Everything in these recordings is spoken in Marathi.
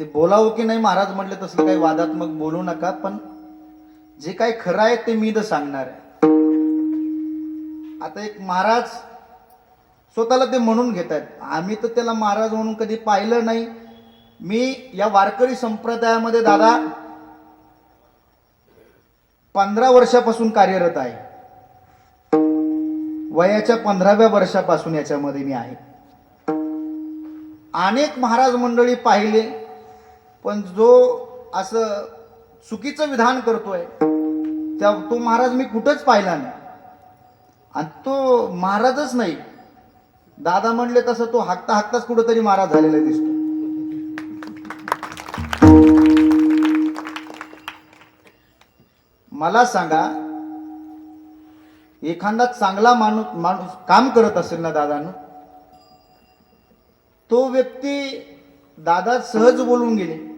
ते बोलावं की नाही महाराज म्हटले तसलं काही वादात्मक बोलू नका पण जे काही खरं आहे ते मी तर सांगणार आहे. आता एक महाराज स्वतःला ते म्हणून घेत आहेत आम्ही तर त्याला महाराज म्हणून कधी पाहिलं नाही. मी या वारकरी संप्रदायामध्ये दादा पंधरा वर्षापासून कार्यरत आहे. वयाच्या पंधराव्या वर्षापासून याच्यामध्ये मी आहे. अनेक महाराज मंडळी पाहिले. पण जो असं चुकीचं विधान करतोय त्या तो महाराज मी कुठंच पाहिला नाही. आणि तो महाराजच नाही. दादा म्हणले तसं तो हाकता हाकताच कुठंतरी महाराज झालेला दिसतो. मला सांगा एखादा चांगला माणूस माणूस काम करत असेल ना दादानं तो व्यक्ती दादा सहज बोलून गेले.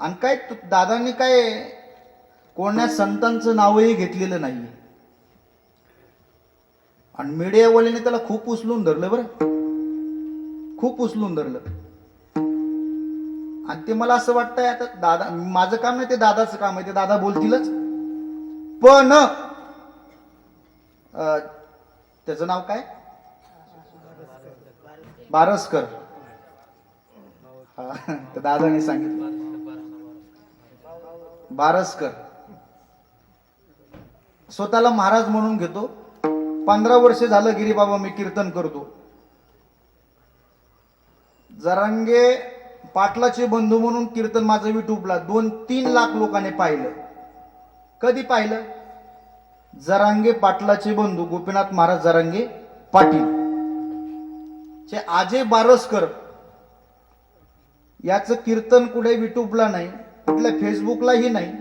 आणि काय दादांनी काय कोण्या संतांचं नावही घेतलेलं नाही आणि मीडियावाल्याने त्याला खूप उचलून धरलं बरं. खूप उचलून धरलं. आणि ते मला असं वाटतंय आता दादा माझं काम नाही ते दादाचं काम आहे ते दादा बोलतीलच. पण त्याचं नाव काय? बारसकर. तर दादाने सांगितलं. बारसकर. स्वतःला महाराज म्हणून घेतो. पंधरा वर्ष झालं गिरी बाबा मी कीर्तन करतो. जरांगे पाटलाचे बंधू म्हणून कीर्तन माझं युट्यूबला दोन तीन लाख लोकांनी पाहिलं. कधी पाहिलं? जरांगे पाटलाचे बंधू गोपीनाथ महाराज जरांगे पाटील. चे आजे बारसकर याचं कीर्तन कुठे युट्यूबला नाही. कुठल्या फेसबुकलाही नाही.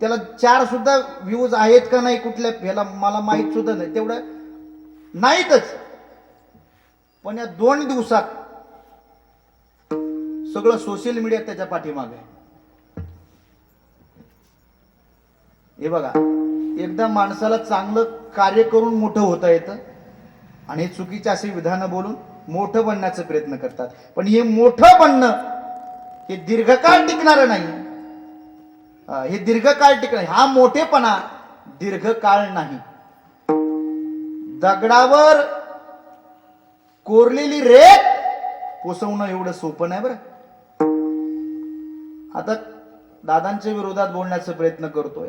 त्याला चार सुद्धा व्ह्यूज आहेत का नाही कुठल्या ह्याला मला माहीत सुद्धा नाही. तेवढं नाहीतच. पण या दोन दिवसात सगळं सोशल मीडिया त्याच्या पाठीमागे आहे. हे बघा एकदा माणसाला चांगलं कार्य करून मोठं होता येतं आणि चुकीच्या चुकीचे असे विधानं बोलून मोठं बनण्याचा प्रयत्न करतात. पण हे मोठं बनणं हे दीर्घकाळ टिकणार नाही. हे दीर्घकाळ टिकणं हा मोठेपणा दीर्घकाळ नाही. दगडावर कोरलेली रेत पोसवणं एवढं सोपं नाही बरं. आता दादांच्या विरोधात बोलण्याचा प्रयत्न करतोय.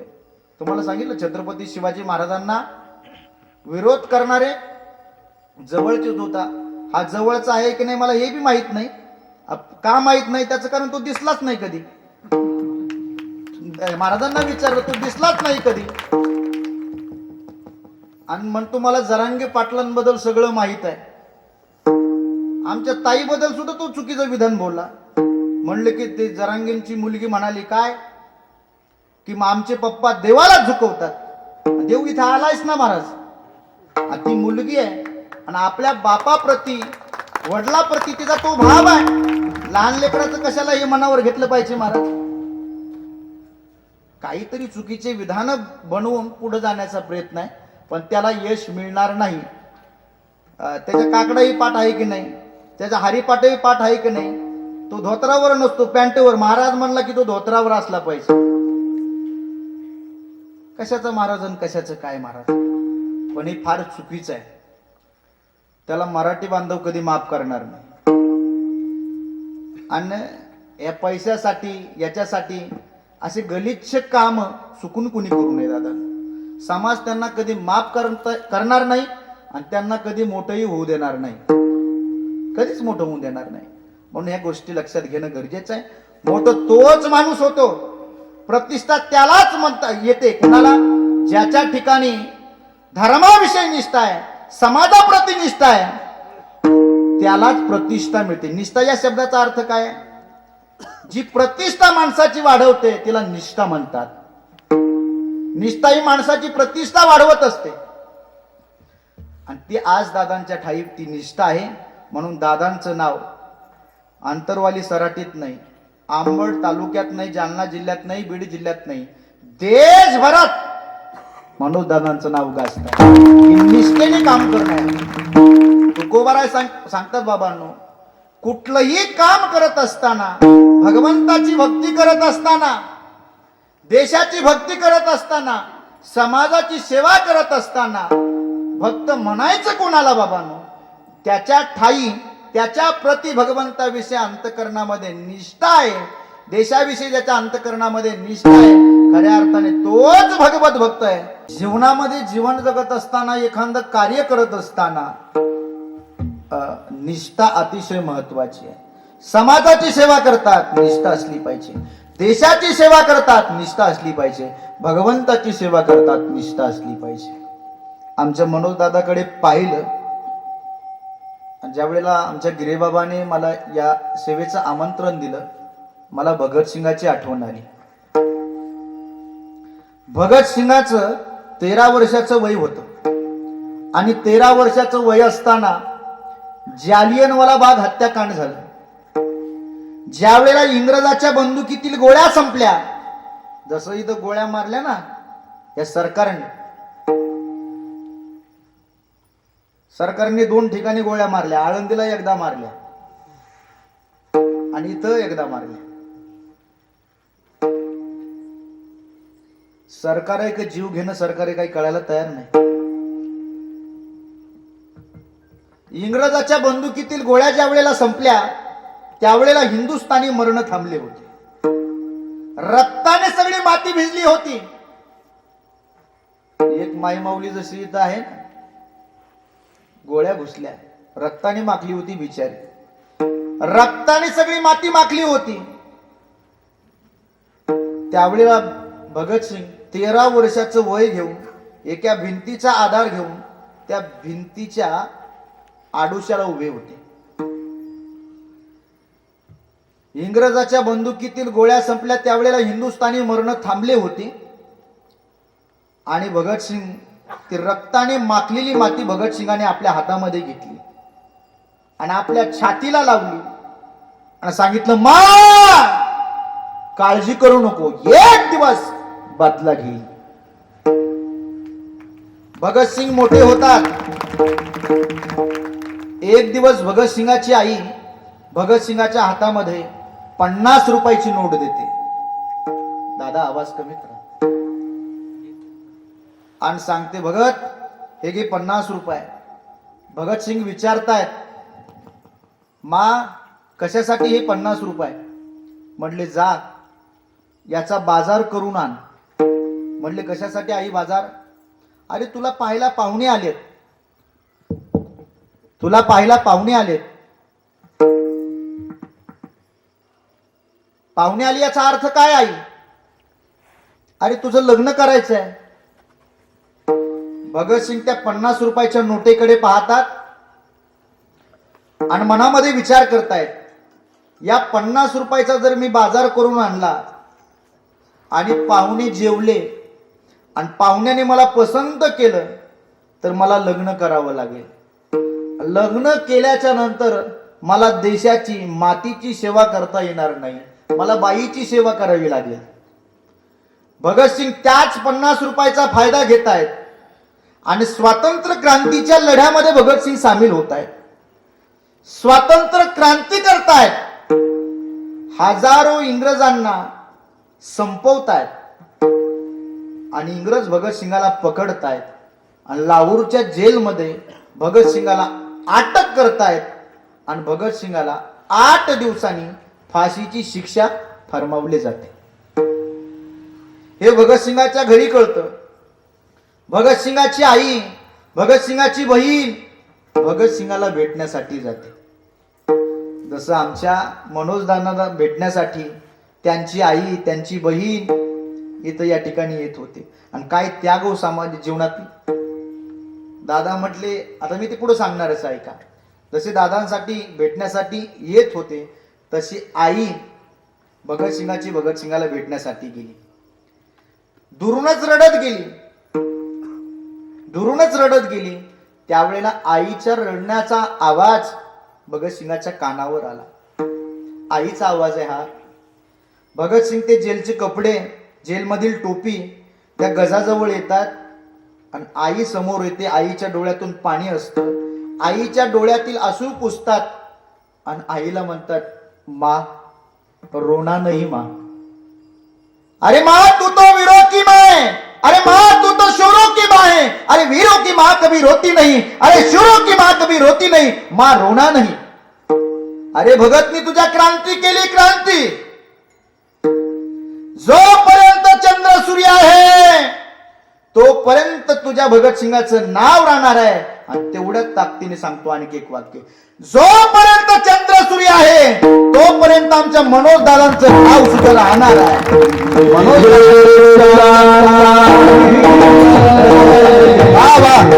तुम्हाला सांगितलं छत्रपती शिवाजी महाराजांना विरोध करणारे जवळचे होता. हा जवळचा आहे की नाही मला हे बी माहीत नाही. का माहीत नाही? त्याचं कारण तो दिसलाच नाही कधी. महाराजांना विचारलं तो दिसलाच नाही कधी? आणि म्हणतो मला जरांगे पाटलांबद्दल सगळं माहीत आहे. आमच्या ताईबद्दल सुद्धा तो चुकीचं विधान बोलला. म्हणले की ते जरांगींची मुलगी म्हणाली काय? की मग आमचे पप्पा देवाला झुकवतात. देव इथं आलायच ना महाराज? ती मुलगी आहे. आणि आपल्या बापाप्रती वडिलाप्रती तिचा तो भाव आहे. लहान लेकराचं कशाला हे मनावर घेतलं पाहिजे महाराज. काहीतरी चुकीचे विधान बनवून पुढे जाण्याचा प्रयत्न आहे पण त्याला यश मिळणार नाही. त्याच्या काकडाही पाठ आहे की नाही? त्याचा हरिपाठही पाठ आहे की नाही? तो धोत्रावर नसतो पॅन्टवर. महाराज म्हणला की तो धोत्रावर असला पाहिजे. कशाचा महाराज आणि कशाचं काय महाराज? पण हे फार चुकीचं आहे. त्याला मराठी बांधव कधी माफ करणार नाही. आणि या पैशासाठी याच्यासाठी असे गलिच्छ काम चुकून कुणी करू नये दादा. समाज त्यांना कधी माफ करणार नाही आणि त्यांना कधी मोठंही होऊ देणार नाही. कधीच मोठं होऊ देणार नाही. म्हणून या गोष्टी लक्षात घेणं गरजेचं आहे. मोठं तोच माणूस होतो. प्रतिष्ठा त्यालाच म्हणता येते. कुणाला? ज्याच्या ठिकाणी धर्माविषयी निष्ठा आहे समाजाप्रती निष्ठा आहे त्यालाच प्रतिष्ठा मिळते. निष्ठा या शब्दाचा अर्थ काय आहे? जी प्रतिष्ठा माणसाची वाढवते तिला निष्ठा म्हणतात. निष्ठा ही माणसाची प्रतिष्ठा वाढवत असते. आणि ती आज दादांच्या ठाई ती निष्ठा आहे म्हणून दादांचं नाव आंतरवाली सराटीत नाही आंबड तालुक्यात नाही जालना जिल्ह्यात नाही बीड जिल्ह्यात नाही देशभरात मनोज दादांचं नाव गाजत निष्ठेने काम करणार तुकोबाराय सांग सांगतात बाबांनो कुठलंही काम करत असताना भगवंताची भक्ती करत असताना देशाची भक्ती करत असताना समाजाची सेवा करत असताना भक्त म्हणायचं कोणाला बाबांनो? त्याच्या ठाई त्याच्या प्रति भगवंताविषयी अंतकरणामध्ये निष्ठा आहे. देशाविषयी ज्याच्या अंतकरणामध्ये निष्ठा आहे. खऱ्या अर्थाने तोच भगवत भक्त आहे. जीवनामध्ये जीवन जगत असताना एखादं कार्य करत असताना निष्ठा अतिशय महत्वाची आहे. समाजाची सेवा करतात निष्ठा असली पाहिजे. देशाची सेवा करतात निष्ठा असली पाहिजे. भगवंताची सेवा करतात निष्ठा असली पाहिजे. आमच्या मनोजदादाकडे पाहिलं. ज्या वेळेला आमच्या गिरेबाबाने मला या सेवेचं आमंत्रण दिलं मला भगतसिंगाची आठवण आली. भगतसिंगाचं तेरा वर्षाचं वय होतं. आणि तेरा वर्षाचं वय असताना जालियनवाला बाग हत्याकांड झालं. ज्या वेळेला इंग्रजाच्या बंदुकीतील गोळ्या संपल्या जसं इथं गोळ्या मारल्या ना या सरकारने. सरकारने दोन ठिकाणी गोळ्या मारल्या आळंदीला एकदा मारल्या आणि इथं एकदा मारल्या. सरकार आहे का जीव घेणं सरकार काही कळायला तयार नाही. इंग्रजाच्या बंदुकीतील गोळ्या ज्या वेळेला संपल्या त्यावेळेला हिंदुस्थानी मरण थांबले होते. रक्ताने सगळी माती भिजली होती. एक माईमाऊली जशी इथं आहे ना गोळ्या घुसल्या. रक्ताने माखली होती बिचारी. रक्ताने सगळी माती माखली होती. त्यावेळेला भगतसिंग तेरा वर्षाचं वय घेऊन एका भिंतीचा आधार घेऊन त्या भिंतीच्या आडोशाला उभे होते. इंग्रजाच्या बंदुकीतील गोळ्या संपल्या त्यावेळेला हिंदुस्थानी मरण थांबले होते. आणि भगतसिंग ती रक्ताने माखलेली माती भगतसिंगाने आपल्या हातामध्ये घेतली. आणि आपल्या छातीला लावली. आणि सांगितलं मा काळजी करू नको. एक दिवस बदला घेईल. भगतसिंग मोठे होतात. एक दिवस भगतसिंगाची आई भगतसिंगाच्या हातामध्ये पन्नास रुपयाची नोट देते. दादा आवाज कमीत राहा आणि सांगते भगत हे घे पन्नास रुपये. भगतसिंग विचारतायत मा कशासाठी हे पन्नास रुपये? म्हटले जा याचा बाजार करून आण. म्हटले कशासाठी आई बाजार? अरे तुला पाहायला पाहुणे आलेत. तुला पाहायला पाहुणे आलेत? पाहुणे आली याचा अर्थ काय आई? अरे तुझं लग्न करायचं आहे भगतसिंग त्या पन्नास रुपयाच्या नोटेकडे पाहतात आणि मनामध्ये विचार करतायत या पन्नास रुपयाचा जर मी बाजार करून आणला आणि पाहुणे जेवले आणि पाहुण्याने मला पसंत केलं तर मला लग्न करावं लागेल. लग्न केल्याच्यानंतर मला देशाची मातीची सेवा करता येणार नाही. मला बाईची सेवा करावी लागेल. भगतसिंग त्याच पन्नास रुपयाचा फायदा घेत आहेत आणि स्वातंत्र्य क्रांतीच्या लढ्यामध्ये भगतसिंग सामील होत आहेत स्वातंत्र्य क्रांती करतायत. हजारो इंग्रजांना संपवतायत. आणि इंग्रज भगतसिंगाला पकडतायत. आणि लाहोरच्या जेलमध्ये भगतसिंगाला अटक करतायत. आणि भगतसिंगाला आठ दिवसांनी फाशीची शिक्षा फरमावली जाते. हे भगतसिंगाच्या घरी कळतं. भगतसिंगाची आई भगतसिंगाची बहीण भगतसिंगाला भेटण्यासाठी जाते. जसं आमच्या मनोजदानाला भेटण्यासाठी त्यांची आई त्यांची बहीण इथं या ठिकाणी येत होते. आणि काय त्याग हो समाज जीवनातील दादा म्हटले आता मी ते पुढे सांगणारच ऐका जसे दादांसाठी भेटण्यासाठी येत होते तशी आई भगतसिंगाची भगतसिंगाला भेटण्यासाठी गेली. दुरूनच रडत गेली. दुरूनच रडत गेली. त्यावेळेला आईच्या रडण्याचा आवाज भगतसिंगाच्या कानावर आला. आईचा आवाज आहे हा. भगतसिंग ते जेलचे कपडे जेलमधील टोपी त्या गजाजवळ येतात आणि आई समोर येते. आईच्या डोळ्यातून पाणी असतं. आईच्या डोळ्यातील आसू पुसतात आणि आईला म्हणतात मा रोना नाही मा। अरे माँ तू तो वीरों की माँ है। अरे माँ तू तो शूरों की माँ है। अरे वीरों की माँ कभी रोती नहीं। अरे शूरों की माँ कभी रोती नहीं। माँ रोना नहीं। अरे भगतनी तुझ्या क्रांती केली क्रांती। जोपर्यंत चंद्र सूर्य आहे तोपर्यंत तुझ्या भगतसिंगाचं नाव राहणार आहे. आणि तेवढ्याच ताकदीने सांगतो आणखी एक वाक्य. जोपर्यंत चंद्र सूर्य आहे तोपर्यंत आमच्या मनोज दादांचं नाव सुद्धा राहणार आहे. मनोज वा.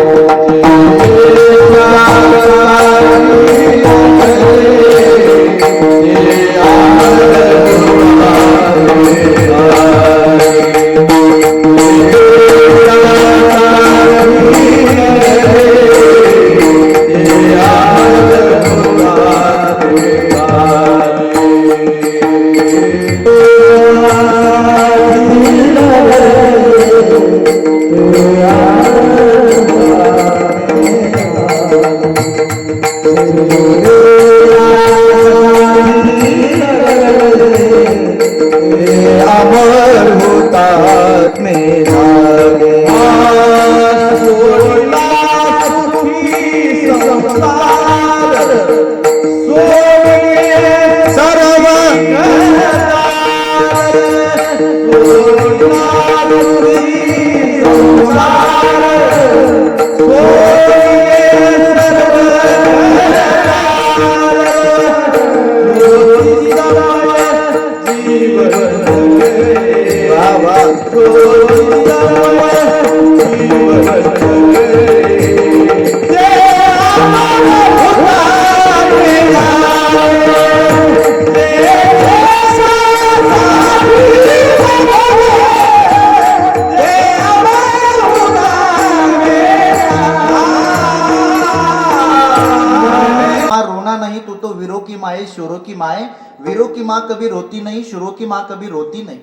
कभी रोती नाही शुरो की माँ कभी रोती नाही।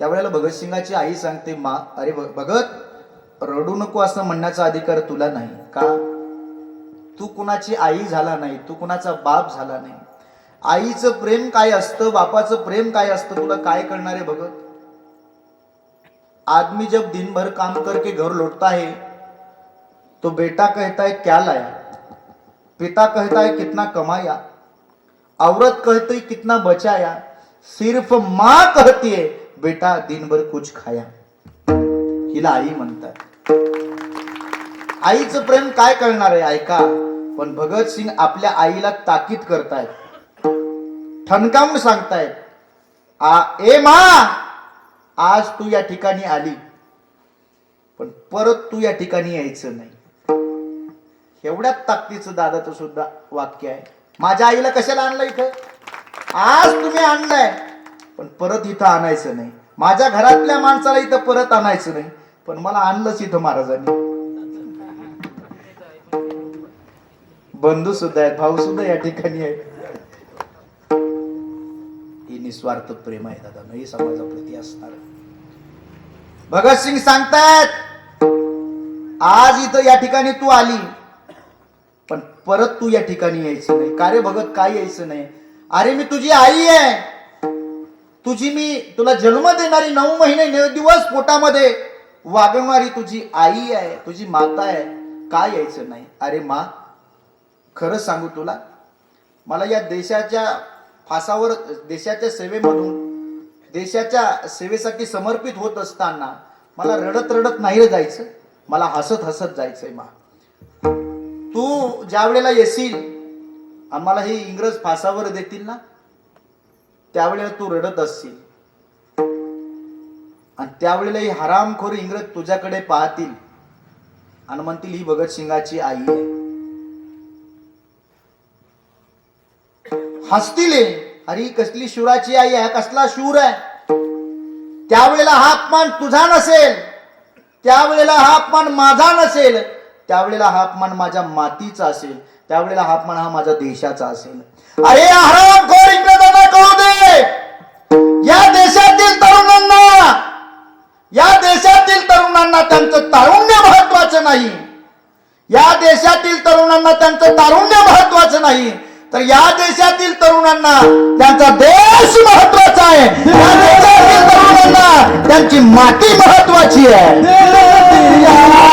त्यावेळेला भगतसिंगाची आई सांगते मा अरे भगत रडू नको असं म्हणण्याचा अधिकार तुला नाही. का? तू कुणाची आई झाला नाही तू कुणाचा बाप झाला नाही. आईचं प्रेम काय असतं बापाचं प्रेम काय असतं तुला काय करणार आहे भगत? आदमी जब दिन भर काम करके घर लौटता है तो बेटा कहता है क्या लाया? पिता कहता है कितना कमाया? औरत कहती कितना बचाया सिर्फ माँ कहती है बेटा दिन भर कुछ खाया। हिला आई म्हणतात। आईचं प्रेम काय करणार आहे ऐका? पण भगतसिंग आपल्या आईला ताकीद करतायत. ठणकावून सांगतायत आ ए मा आज तू या ठिकाणी आली पण परत तू या ठिकाणी यायचं नाही. एवढ्याच ताकदीचं दादाचं सुद्धा वाक्य आहे. माझ्या आईला कशाला आणलं इथं? आज तुम्ही आणलंय. पण परत इथं आणायचं नाही. माझ्या घरातल्या माणसाला इथं परत आणायचं नाही. पण मला आणलंच इथं महाराजांनी. बंधू सुद्धा आहेत भाऊ सुद्धा या ठिकाणी आहेत. ही निस्वार्थ प्रेम आहे दादा नाही समाजाप्रती असणार. भगतसिंग सांगतायत आज इथं या ठिकाणी तू आली. पण परत तू या ठिकाणी यायचं नाही. का रे भगत काय यायचं नाही? अरे मी तुझी आई आहे. तुझी मी तुला जन्म देणारी नऊ महिने नऊ दिवस पोटामध्ये वागवणारी तुझी आई आहे तुझी माता आहे. का यायचं नाही? अरे मा खरं सांगू तुला? मला या देशाच्या फासावर देशाच्या सेवेमधून देशाच्या सेवेसाठी समर्पित होत असताना मला रडत रडत नाही जायचं. मला हसत हसत जायचंय मा. तू ज्या वेळेला येशील आम्हाला हे इंग्रज फासावर देतील ना? त्यावेळेला तू रडत असशील. आणि त्यावेळेला ही हरामखोर इंग्रज तुझ्याकडे पाहतील आणि म्हणतील ही भगतसिंगाची आई आहे. हसतील अरे कसली शुराची आई आहे? कसला शूर आहे? त्यावेळेला हा अपमान तुझा नसेल. त्यावेळेला हा अपमान माझा नसेल. त्यावेळेला हा अपमान माझ्या मातीचा असेल त्यावेळेला हा अपमान हा माझ्या देशाचा असेल. अरे हरामखोर इंग्रजांना कळू दे! या देशातील तरुणांना या देशातील तरुणांना त्यांचं तारुण्य महत्वाचं नाही. या देशातील तरुणांना त्यांचं तारुण्य महत्वाचं नाही. तर या देशातील तरुणांना त्यांचा देश महत्त्वाचा आहे. या देशातील तरुणांना त्यांची माती महत्वाची आहे. Oh,